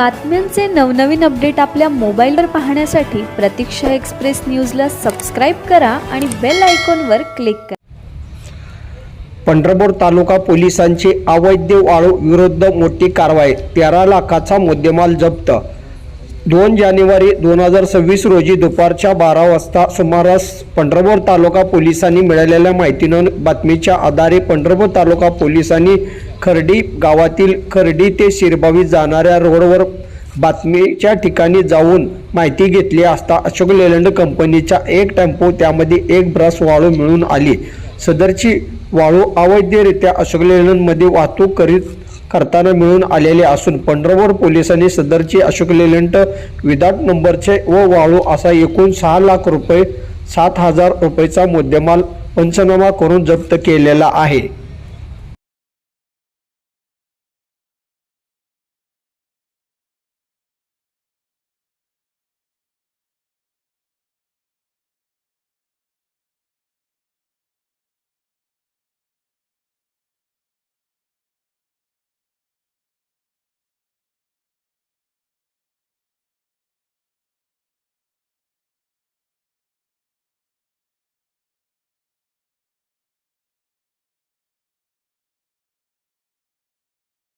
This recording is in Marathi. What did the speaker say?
बातम्यांचे नवनवीन अपडेट आपल्या मोबाईलवर पाहण्यासाठी प्रतीक्षा एक्सप्रेस न्यूजला सबस्क्राईब करा आणि बेल आयकॉनवर क्लिक करा. पंढरपूर तालुका पोलिसांची अवैध वाळू विरुद्ध मोठी कारवाई तेरा लाखाचा मुद्देमाल जप्त. दोन जानेवारी दोन हजार सव्वीस रोजी दुपारच्या बारा वाजता सुमारास पंढरपूर तालुका पोलिसांनी मिळालेल्या माहितीनं बातमीच्या आधारे पंढरपूर तालुका पोलिसांनी खर्डी गावातील खर्डी ते शिरबावी जाणाऱ्या रोडवर बातमीच्या ठिकाणी जाऊन माहिती घेतली असता अशोक लेलंड कंपनीचा एक टेम्पो त्यामध्ये एक ब्रश वाळू मिळून आली. सदरची वाळू अवैधरित्या अशोक लेलंडमध्ये वाहतूक करीत करताना मिळून आलेले असून पंढरपूर पोलिसांनी सदरची अशोक लेलंड विदाट नंबरचे व वाळू असा एकूण सहा लाख रुपये सात हजार रुपयेचा मुद्देमाल पंचनामा करून जप्त केलेला आहे.